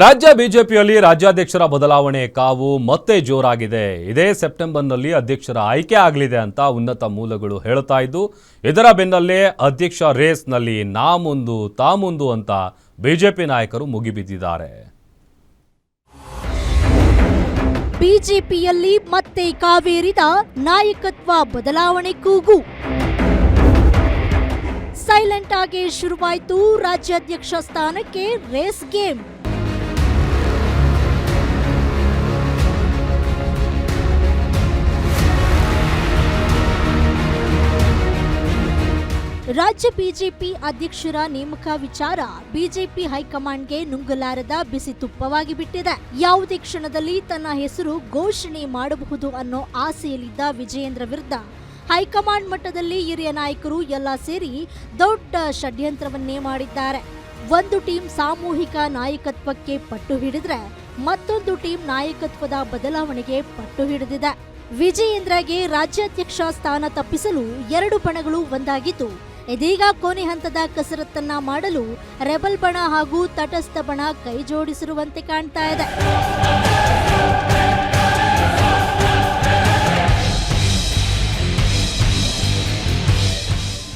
ರಾಜ್ಯ ಬಿಜೆಪಿಯಲ್ಲಿ ರಾಜ್ಯಾಧ್ಯಕ್ಷರ ಬದಲಾವಣೆ ಕಾವು ಮತ್ತೆ ಜೋರಾಗಿದೆ. ಇದೇ ಸೆಪ್ಟೆಂಬರ್ನಲ್ಲಿ ಅಧ್ಯಕ್ಷರ ಆಯ್ಕೆ ಆಗಲಿದೆ ಅಂತ ಉನ್ನತ ಮೂಲಗಳು ಹೇಳ್ತಾ ಇದ್ದು, ಇದರ ಬೆನ್ನಲ್ಲೇ ಅಧ್ಯಕ್ಷ ರೇಸ್ನಲ್ಲಿ ನಾ ಮುಂದು ತಾ ಮುಂದು ಅಂತ ಬಿಜೆಪಿ ನಾಯಕರು ಮುಗಿಬಿದ್ದಿದ್ದಾರೆ. ಬಿಜೆಪಿಯಲ್ಲಿ ಮತ್ತೆ ಕಾವೇರಿದ ನಾಯಕತ್ವ ಬದಲಾವಣೆ ಕೂಗು. ಸೈಲೆಂಟ್ ಆಗಿ ಶುರುವಾಯಿತು ರಾಜ್ಯಾಧ್ಯಕ್ಷ ಸ್ಥಾನಕ್ಕೆ ರೇಸ್ ಗೇಮ್. ರಾಜ್ಯ ಬಿಜೆಪಿ ಅಧ್ಯಕ್ಷರ ನೇಮಕ ವಿಚಾರ ಬಿಜೆಪಿ ಹೈಕಮಾಂಡ್ಗೆ ನುಂಗಲಾರದ ಬಿಸಿ ತುಪ್ಪವಾಗಿ ಬಿಟ್ಟಿದೆ. ಯಾವುದೇ ಕ್ಷಣದಲ್ಲಿ ತನ್ನ ಹೆಸರು ಘೋಷಣೆ ಮಾಡಬಹುದು ಅನ್ನೋ ಆಸೆಯಲ್ಲಿದ್ದ ವಿಜಯೇಂದ್ರ ವಿರುದ್ಧ ಹೈಕಮಾಂಡ್ ಮಟ್ಟದಲ್ಲಿ ಹಿರಿಯ ನಾಯಕರು ಎಲ್ಲ ಸೇರಿ ದೊಡ್ಡ ಷಡ್ಯಂತ್ರವನ್ನೇ ಮಾಡಿದ್ದಾರೆ. ಒಂದು ಟೀಮ್ ಸಾಮೂಹಿಕ ನಾಯಕತ್ವಕ್ಕೆ ಪಟ್ಟು ಹಿಡಿದ್ರೆ ಮತ್ತೊಂದು ಟೀಮ್ ನಾಯಕತ್ವದ ಬದಲಾವಣೆಗೆ ಪಟ್ಟು ಹಿಡಿದಿದೆ. ವಿಜಯೇಂದ್ರಗೆ ರಾಜ್ಯಾಧ್ಯಕ್ಷ ಸ್ಥಾನ ತಪ್ಪಿಸಲು ಎರಡು ಪಣಗಳು ಒಂದಾಗಿದ್ದು ಇದೀಗ ಕೊನೆ ಹಂತದ ಕಸರತ್ತನ್ನ ಮಾಡಲು ರೆಬಲ್ ಬಣ ಹಾಗೂ ತಟಸ್ಥ ಬಣ ಕೈ ಜೋಡಿಸಿರುವಂತೆ ಕಾಣ್ತಾ ಇದೆ.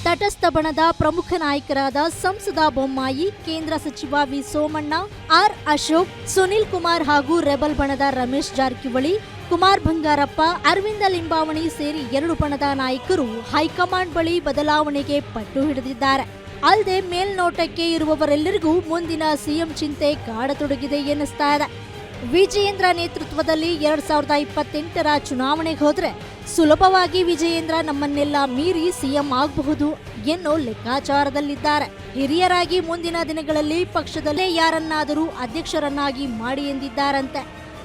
ತಟಸ್ಥ ಬಣದ ಪ್ರಮುಖ ನಾಯಕರಾದ ಸಂಸದ ಬೊಮ್ಮಾಯಿ, ಕೇಂದ್ರ ಸಚಿವ ವಿ ಸೋಮಣ್ಣ, ಆರ್ ಅಶೋಕ್, ಸುನಿಲ್ ಕುಮಾರ್ ಹಾಗೂ ರೆಬಲ್ ಬಣದ ರಮೇಶ್ ಜಾರಕಿಹೊಳಿ ಕುಮಾರ್ ಬಂಗಾರಪ್ಪ, ಅರವಿಂದ ಲಿಂಬಾವಣಿ ಸೇರಿ ಎರಡು ಬಣದ ನಾಯಕರು ಹೈಕಮಾಂಡ್ ಬಳಿ ಬದಲಾವಣೆಗೆ ಪಟ್ಟು ಹಿಡಿದಿದ್ದಾರೆ. ಅಲ್ಲದೆ ಮೇಲ್ನೋಟಕ್ಕೆ ಇರುವವರೆಲ್ಲರಿಗೂ ಮುಂದಿನ ಸಿಎಂ ಚಿಂತೆ ಕಾಡತೊಡಗಿದೆ ಎನ್ನಿಸ್ತಾ ಇದೆ. ವಿಜಯೇಂದ್ರ ನೇತೃತ್ವದಲ್ಲಿ ಎರಡ್ ಸಾವಿರದ ಇಪ್ಪತ್ತೆಂಟರ ಚುನಾವಣೆಗೆ ಹೋದ್ರೆ ಸುಲಭವಾಗಿ ವಿಜಯೇಂದ್ರ ನಮ್ಮನ್ನೆಲ್ಲ ಮೀರಿ ಸಿಎಂ ಆಗಬಹುದು ಎನ್ನೋ ಲೆಕ್ಕಾಚಾರದಲ್ಲಿದ್ದಾರೆ. ಹಿರಿಯರಾಗಿ ಮುಂದಿನ ದಿನಗಳಲ್ಲಿ ಪಕ್ಷದಲ್ಲೇ ಯಾರನ್ನಾದರೂ ಅಧ್ಯಕ್ಷರನ್ನಾಗಿ ಮಾಡಿ ಎಂದಿದ್ದಾರಂತೆ.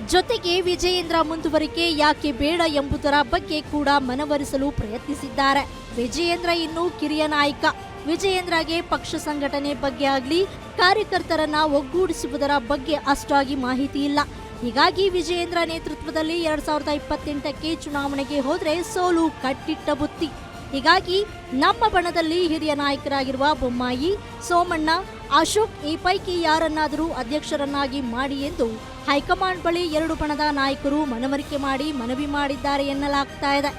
ಜೊತೆಗೆ ವಿಜಯೇಂದ್ರ ಮುಂದುವರಿಕೆ ಯಾಕೆ ಬೇಡ ಎಂಬುದರ ಬಗ್ಗೆ ಕೂಡ ಮನವರಿಸಲು ಪ್ರಯತ್ನಿಸಿದ್ದಾರೆ. ವಿಜಯೇಂದ್ರ ಇನ್ನು ಕಿರಿಯ ನಾಯಕ. ವಿಜಯೇಂದ್ರಗೆ ಪಕ್ಷ ಸಂಘಟನೆ ಬಗ್ಗೆ ಆಗಲಿ, ಕಾರ್ಯಕರ್ತರನ್ನ ಒಗ್ಗೂಡಿಸುವುದರ ಬಗ್ಗೆ ಅಷ್ಟಾಗಿ ಮಾಹಿತಿ ಇಲ್ಲ. ಹೀಗಾಗಿ ವಿಜಯೇಂದ್ರ ನೇತೃತ್ವದಲ್ಲಿ ಎರಡ್ ಸಾವಿರದ ಇಪ್ಪತ್ತೆಂಟಕ್ಕೆ ಚುನಾವಣೆಗೆ ಹೋದ್ರೆ ಸೋಲು ಕಟ್ಟಿಟ್ಟ ಬುತ್ತಿ. ಹೀಗಾಗಿ ನಮ್ಮ ಬಣದಲ್ಲಿ ಹಿರಿಯ ನಾಯಕರಾಗಿರುವ ಬೊಮ್ಮಾಯಿ, ಸೋಮಣ್ಣ, ಅಶೋಕ್ ಈ ಪೈಕಿ ಯಾರನ್ನಾದರೂ ಅಧ್ಯಕ್ಷರನ್ನಾಗಿ ಮಾಡಿ ಎಂದು ಹೈಕಮಾಂಡ್ ಬಳಿ ಎರಡು ಬಣದ ನಾಯಕರು ಮನವರಿಕೆ ಮಾಡಿ ಮನವಿ ಮಾಡಿದ್ದಾರೆ ಎನ್ನಲಾಗ್ತಾ ಇದೆ.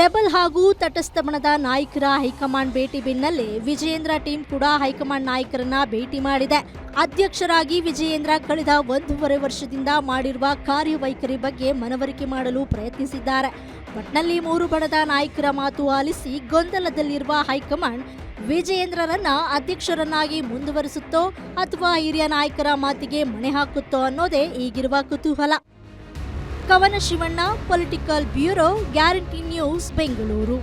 ರೆಬಲ್ ಹಾಗೂ ತಟಸ್ಥ ಬಣದ ನಾಯಕರ ಹೈಕಮಾಂಡ್ ಭೇಟಿ ಬೆನ್ನಲ್ಲೇ ವಿಜಯೇಂದ್ರ ಟೀಮ್ ಕೂಡ ಹೈಕಮಾಂಡ್ ನಾಯಕರನ್ನ ಭೇಟಿ ಮಾಡಿದೆ. ಅಧ್ಯಕ್ಷರಾಗಿ ವಿಜಯೇಂದ್ರ ಕಳೆದ ಒಂದೂವರೆ ವರ್ಷದಿಂದ ಮಾಡಿರುವ ಕಾರ್ಯವೈಖರಿ ಬಗ್ಗೆ ಮನವರಿಕೆ ಮಾಡಲು ಪ್ರಯತ್ನಿಸಿದ್ದಾರೆ. ಒಟ್ನಲ್ಲಿ ಮೂರು ಬಣದ ನಾಯಕರ ಮಾತು ಆಲಿಸಿ ಗೊಂದಲದಲ್ಲಿರುವ ಹೈಕಮಾಂಡ್ ವಿಜಯೇಂದ್ರರನ್ನ ಅಧ್ಯಕ್ಷರನ್ನಾಗಿ ಮುಂದುವರಿಸುತ್ತೋ ಅಥವಾ ಹಿರಿಯ ನಾಯಕರ ಮಾತಿಗೆ ಮಣೆ ಹಾಕುತ್ತೋ ಅನ್ನೋದೇ ಈಗಿರುವ ಕುತೂಹಲ. Kavana Shivanna political bureau guarantee news Bengaluru